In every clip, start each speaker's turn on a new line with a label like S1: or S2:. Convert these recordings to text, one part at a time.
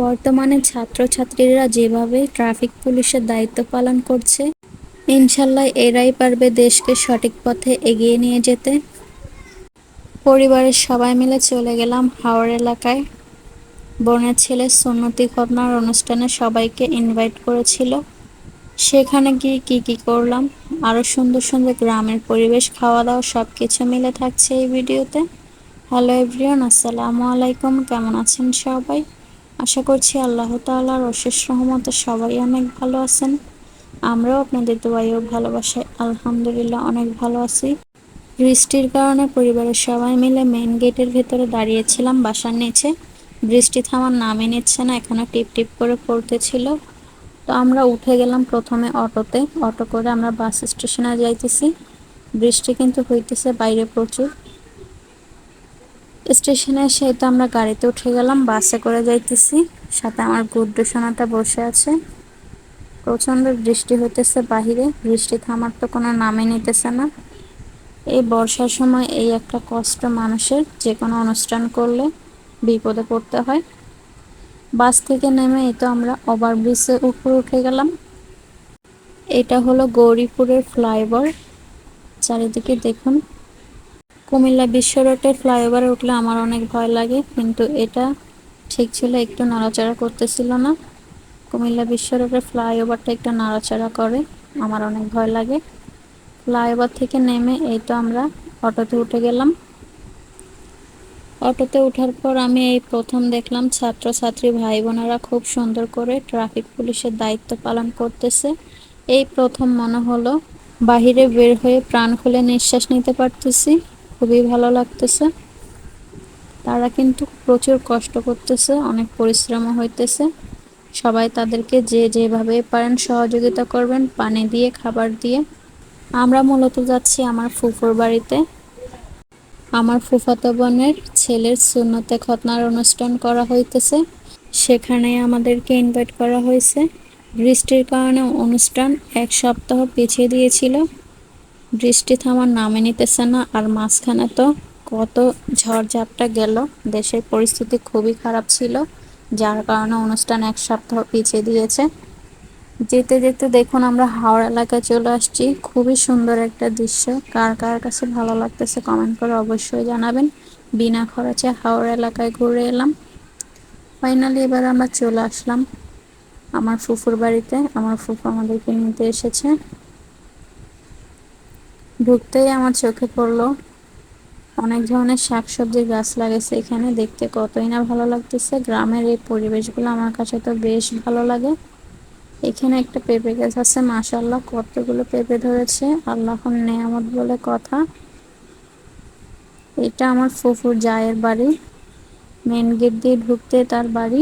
S1: বর্তমানে ছাত্রছাত্রীরা যেভাবে ট্রাফিক পুলিশের দায়িত্ব পালন করছে, ইনশাল্লাহ এরাই পারবে দেশকে সঠিক পথে এগিয়ে নিয়ে যেতে। পরিবারের সবাই মিলে চলে গেলাম হাওড় এলাকায়। বোনের ছেলে সুন্নতি খতনার অনুষ্ঠানে সবাইকে ইনভাইট করেছিল। সেখানে গিয়ে কি কি করলাম আরও সুন্দর সুন্দর গ্রামের পরিবেশ খাওয়া দাওয়া সব কিছু মিলে থাকছে এই ভিডিওতে। হ্যালো এভরিওয়ান, আসসালামু আলাইকুম, কেমন আছেন সবাই? আশা করছি আল্লাহ তাল্লাহর অশেষ রহমতে সবাই অনেক ভালো আছেন। আমরাও আপনাদের দোয়াইও ভালোবাসায় আলহামদুলিল্লাহ অনেক ভালো আছি। বৃষ্টির কারণে পরিবারের সবাই মিলে মেন গেটের ভেতরে দাঁড়িয়েছিলাম বাসার নিচে। বৃষ্টি থামার নামে নিচ্ছে না, এখনও টিপ টিপ করে পড়তেছিল। তো আমরা উঠে গেলাম প্রথমে অটোতে। অটো করে আমরা বাস স্টেশনে যাইতেছি। বৃষ্টি কিন্তু হইতেছে বাইরে প্রচুর। স্টেশনে এসে তো আমরা গাড়িতে উঠে গেলাম, বাসে করে যাইতেছি। সাথে আমার গুড্ডু সোনাটা বসে আছে। প্রচণ্ড বৃষ্টি হইতেছে বাহিরে, বৃষ্টি থামার তো কোনো নামে নিতেছে না। এই বর্ষার সময় এই একটা কষ্ট মানুষের, যে কোনো অনুষ্ঠান করলে বিপদে পড়তে হয়। বাস থেকে নেমে এই তো আমরা ওভারব্রিজের উপরে উঠে গেলাম। এটা হলো গৌরীপুরের ফ্লাইওভার। চারিদিকে দেখুন কুমিল্লা বিশ্ব রোডের ফ্লাইওভারে উঠলে আমার অনেক ভয় লাগে, কিন্তু এটা ঠিক ছিল একটু নড়াচড়া করতেছিল না। কুমিল্লা বিশ্ব রোডের ফ্লাইওভারটা একটু নাড়াচাড়া করে, আমার অনেক ভয় লাগে। ফ্লাইওভার থেকে নেমে এই তো আমরা অটোতে উঠে গেলাম। অটোতে ওঠার পর আমি এই প্রথম দেখলাম ছাত্রছাত্রী ভাই বোনেরা খুব সুন্দর করে ট্রাফিক পুলিশের দায়িত্ব পালন করতেছে। এই প্রথম মনে হলো, বাহিরে বের হয়ে প্রাণ খুলে নিঃশ্বাস নিতে পারতেছি। খুবই ভালো লাগতেছে। তারা কিন্তু প্রচুর কষ্ট করতেছে, অনেক পরিশ্রমও হইতেছে। সবাই তাদেরকে যে যেভাবে পারেন সহযোগিতা করবেন, পানি দিয়ে, খাবার দিয়ে। আমরা মূলত যাচ্ছি আমার ফুফুর বাড়িতে। আমার ফুফাতো বোনের ছেলের সুন্নতে খতনার অনুষ্ঠান করা হইতেছে। সেখানে আমাদেরকে ইনভাইট করা হয়েছে। বৃষ্টির কারণে অনুষ্ঠান এক সপ্তাহ পিছিয়ে দিয়েছিল। বৃষ্টি থামার নামে নিতেছে না, আর মাঝখানে তো কত ঝড়ঝাপটা গেল। দেশের পরিস্থিতি খুবই খারাপ ছিল, যার কারণে অনুষ্ঠান এক সপ্তাহ পিছিয়ে দিয়েছে। যেতে যেতে দেখুন আমরা হাওড়া এলাকায় চলে আসছি। খুবই সুন্দর একটা দৃশ্য। কার কার কাছে ভালো লাগতেছে কমেন্ট করে অবশ্যই জানাবেন। বিনা খরচে হাওড়া এলাকায় ঘুরে এলাম। ফাইনালি এবার আমরা চলে আসলাম। আমার ফুফুর বাড়িতে। আমার ফুফু আমাদেরকে নিতে এসেছে। ঢুকতেই আমার চোখে পড়ল। অনেক ধরনের শাকসবজির গাছ লাগাইছে এখানে, দেখতে কতই না ভালো লাগতেছে। গ্রামের এই পরিবেশগুলো আমার কাছে তো বেশ ভালো লাগে। এখানে একটা পেঁপে গাছ আছে মাশাল্লাহ কতগুলো পেঁপে ধরেছে। আল্লাহর নেয়ামত বলে কথা। এটা আমার ফুফুর জায়ের বাড়ি। মেন গেট দিয়ে ঢুকতে তার বাড়ি।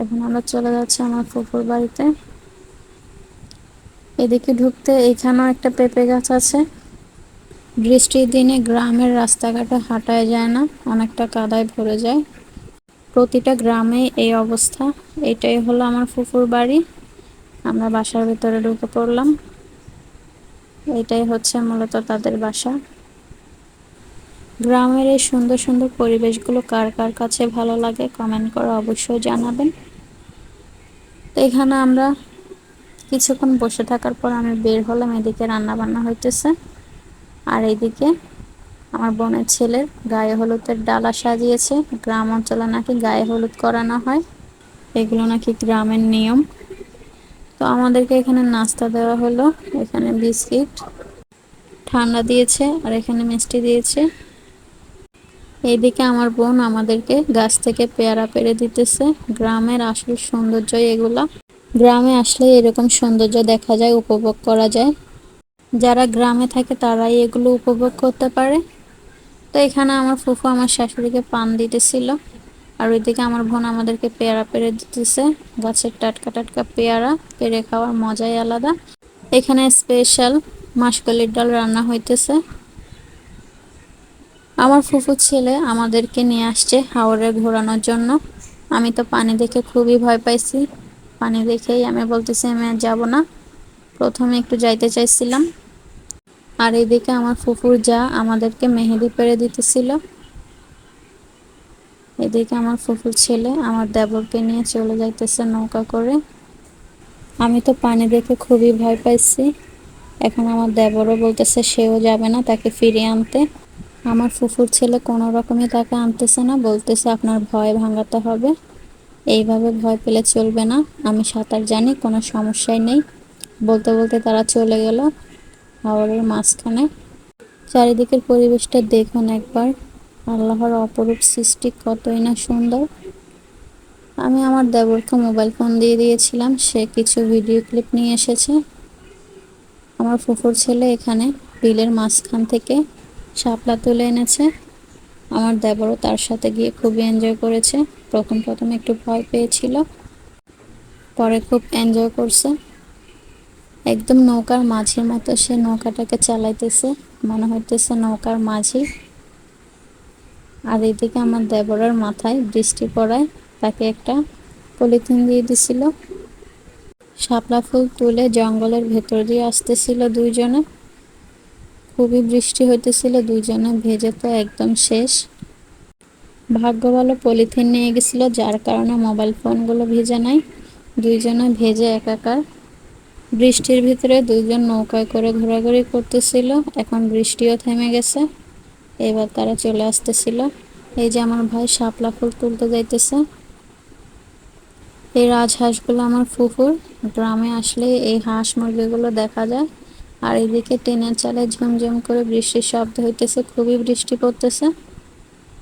S1: এখন আমরা চলে যাচ্ছি আমার ফুফুর বাড়িতে। এদিকে ঢুকতে এখানেও একটা পেঁপে গাছ আছে। বৃষ্টির দিনে গ্রামের রাস্তাঘাটে হাঁটায় যায় না, অনেকটা কাদায় ভরে যায়। প্রতিটা গ্রামে এই অবস্থা। এটাই হলো আমার ফুফুর বাড়ি। আমরা বাসার ভিতরে ঢুকে পড়লাম। এটাই হচ্ছে মূলত তাদের বাসা। গ্রামের এই সুন্দর সুন্দর পরিবেশগুলো কার কার কাছে ভালো লাগে কমেন্ট করে অবশ্যই জানাবেন। এখানে আমরা কিছুক্ষণ বসে থাকার পর আমি বের হলাম, এদিকে রান্না বান্না হইতেছে। আর এইদিকে আমার বোনের ছেলের গায়ে হলুদের ডালা সাজিয়েছে। গ্রাম অঞ্চলে নাকি গায়ে হলুদ করানো হয়। এগুলো নাকি গ্রামের নিয়ম। তো আমাদেরকে এখানে নাস্তা দেওয়া হলো, এখানে বিস্কিট ঠান্ডা দিয়েছে আর এখানে মিষ্টি দিয়েছে। এইদিকে আমার বোন আমাদেরকে গাছ থেকে পেয়ারা পেরে দিতেছে। গ্রামের আসল সৌন্দর্য এগুলা। গ্রামে আসলে এরকম সৌন্দর্য দেখা যায়, উপভোগ করা যায়। যারা গ্রামে থাকে তারাই এগুলো উপভোগ করতে পারে। তো এখানে আমার ফুফু আমার শাশুড়িকে পান দিতেছিল, আর ওইদিকে আমার বোন আমাদেরকে পেয়ারা পেরে দিতেছে। গাছের টাটকা টাটকা পেয়ারা পেরে খাওয়ার মজাই আলাদা। এখানে স্পেশাল মাসকলির ডাল রান্না হইতেছে। আমার ফুফুর ছেলে আমাদেরকে নিয়ে আসছে হাওড়ে ঘোরানোর জন্য। আমি তো পানি দেখে খুবই ভয় পাইছি। পানি দেখেই আমি বলতেছি, আমি যাব না। প্রথমে একটু যাইতে চাইছিলাম। আর এদিকে আমার ফুফুর যা আমাদেরকে মেহেদি পেরে দিতেছিল। এদিকে আমার ফুফুর ছেলে আমার দেবরকে নিয়ে চলে যাইতেছে নৌকা করে। আমি তো পানি দেখে খুবই ভয় পাইছি। এখন আমার দেবরও বলতেছে, সেও যাবে না তাকে ফিরিয়ে আনতে। আমার ফুফুর ছেলে কোনো রকমই তাকে আনতেছে না, বলতেছে, আপনার ভয় ভাঙাতে হবে। এইভাবে ভয় পেলে চলবে না। আমি সাঁতার জানি, কোনো সমস্যাই নেই। বলতে বলতে তারা চলে গেল হাওড়ের মাঝখানে। চারিদিকের পরিবেশটা দেখুন একবার। আল্লাহর অপরূপ সৃষ্টি কতই না সুন্দর। আমি আমার দেবরকে মোবাইল ফোন দিয়ে দিয়েছিলাম, সে কিছু ভিডিও ক্লিপ নিয়ে এসেছে। আমার ফুফুর ছেলে এখানে বিলের মাঝখান থেকে শাপলা তুলে এনেছে। আমার দেবরও তার সাথে গিয়ে খুবই এনজয় করেছে। প্রথম প্রথম একটু ভয় পেয়েছিল, পরে খুব এনজয় করছে। একদম নৌকার মাঝির মতো সে নৌকাটাকে চালাইতেছে, মনে হইতেছে নৌকার মাঝি। আর এদিকে আমার দেবরের মাথায় বৃষ্টি পড়ায় তাকে একটা পলিথিন দিয়ে দিছিল। শাপলা ফুল তুলে জঙ্গলের ভেতর দিয়ে আসতেছিল দুইজনে। খুবই বৃষ্টি হইতেছিল, দুইজনে ভেজে তো একদম শেষ। ভাগ্য ভালো পলিথিন নিয়ে গেছিল, যার কারণে মোবাইল ফোনগুলো ভেজে নাই। দুইজনে ভেজে একাকার। বৃষ্টির ভিতরে দুইজন নৌকায় করে ঘোরাঘুরি করতেছিল, এখন বৃষ্টিও থেমে গেছে। এবার তারা চলে আসতেছিল। এই যে আমার ভাই শাপলা ফুল তুলতে যাইতেছে। এই রাজহাঁসগুলো আমার ফুফুর। গ্রামে আসলে এই হাঁস মুরগিগুলো দেখা যায়। আর এদিকে টিনের চালে ঝুমঝুম করে বৃষ্টির শব্দ হইতেছে, খুবই বৃষ্টি পড়তেছে।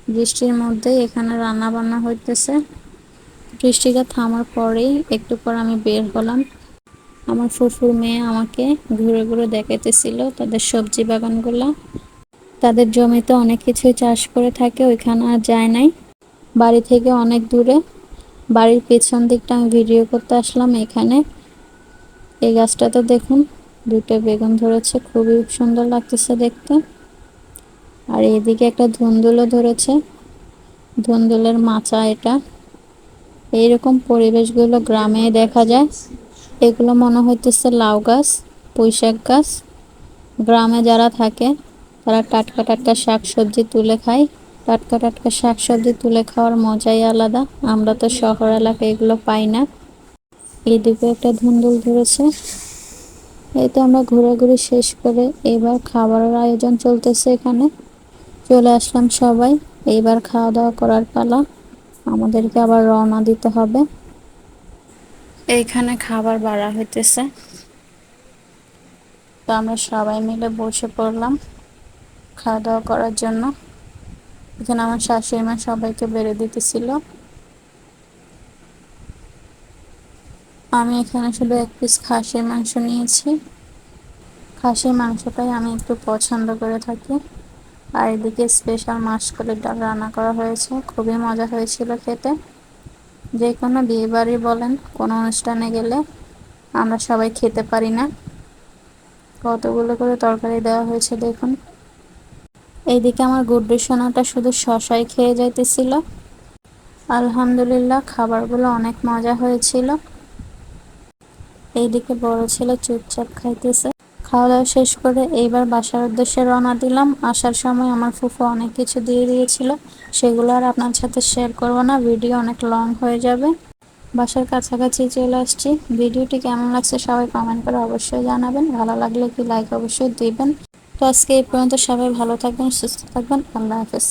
S1: বৃষ্টির মধ্যে এখানে রান্না বান্না হইতেছে। বৃষ্টিটা থামার পরেই একটু পর আমি বের হলাম। আমার ফুফুর মেয়ে আমাকে ঘুরে ঘুরে দেখাইতেছিল তাদের সবজি বাগানগুলো। তাদের জমিতে অনেক কিছুই চাষ করে থাকে, ওইখানে আর যায় নাই। বাড়ি থেকে অনেক দূরে। বাড়ির পেছন দিকটা আমি ভিডিও করতে আসলাম এখানে। এই গাছটা তো দেখুন দুটো বেগুন ধরেছে, খুবই সুন্দর লাগতেছে দেখতে। আর এদিকে একটা ধুন্দুলও ধরেছে, ধুন্দুলের মাচা এটা। এইরকম পরিবেশগুলো গ্রামে দেখা যায়। এগুলো মনে হইতেছে লাউ গাছ, পুঁইশাক গাছ। গ্রামে যারা থাকে, তারা টাটকা টাটকা শাক সবজি তুলে খায়। টাটকা টাটকা শাক সবজি তুলে খাওয়ার মজাই আলাদা। আমরা তো শহর এলাকায় এগুলো পাই না। এদিকে একটা ধুন্দুল ধরেছে। এই তো আমরা ঘোরাঘুরি শেষ করে এবার খাবারের আয়োজন চলতেছে এখানে। চলে আসলাম সবাই। এইবার খাওয়া দাওয়া করার পালা। আমাদেরকে আবার রওনা দিতে হবে। এইখানে খাবার বাড়া হইতেছে। তো আমরা সবাই মিলে বসে পড়লাম খাওয়া দাওয়া করার জন্য। এখানে আমার শাশুড়ি মা সবাইকে বেড়ে দিতেছিল। আমি এখানে শুধু এক পিস খাসির মাংস নিয়েছি। খাসির মাংসটাই আমি একটু পছন্দ করে থাকি। আর এদিকে স্পেশাল মাসকলের ডাল রান্না করা হয়েছে। খুবই মজা হয়েছিল খেতে। যে কোনো বিয়েবাড়ি বলেন, কোনো অনুষ্ঠানে গেলে আমরা সবাই খেতে পারি না। কতগুলো করে তরকারি দেওয়া হয়েছে দেখুন। এইদিকে আমার গুড্ডু সোনাটা শুধু শশাই খেয়ে যাইতেছিল। আলহামদুলিল্লাহ, খাবারগুলো অনেক মজা হয়েছিল। এইদিকে বড় ছেলে চুপচাপ খাইতেছে। খাওয়া দাওয়া শেষ করে এইবার বাসার উদ্দেশ্যে রওনা দিলাম। আসার সময় আমার ফুফু অনেক কিছু দিয়ে দিয়েছিল। সেগুলো আর আপনার সাথে শেয়ার করব না। ভিডিও অনেক লং হয়ে যাবে। বাসার কাছাকাছি চলে আসছি। ভিডিওটি কেমন লাগছে সবাই কমেন্ট করে অবশ্যই জানাবেন। ভালো লাগলে কি লাইক অবশ্যই দিবেন। তো আজকে এই পর্যন্ত সবাই ভালো থাকবেন, সুস্থ থাকবেন। আল্লাহ হাফেজ।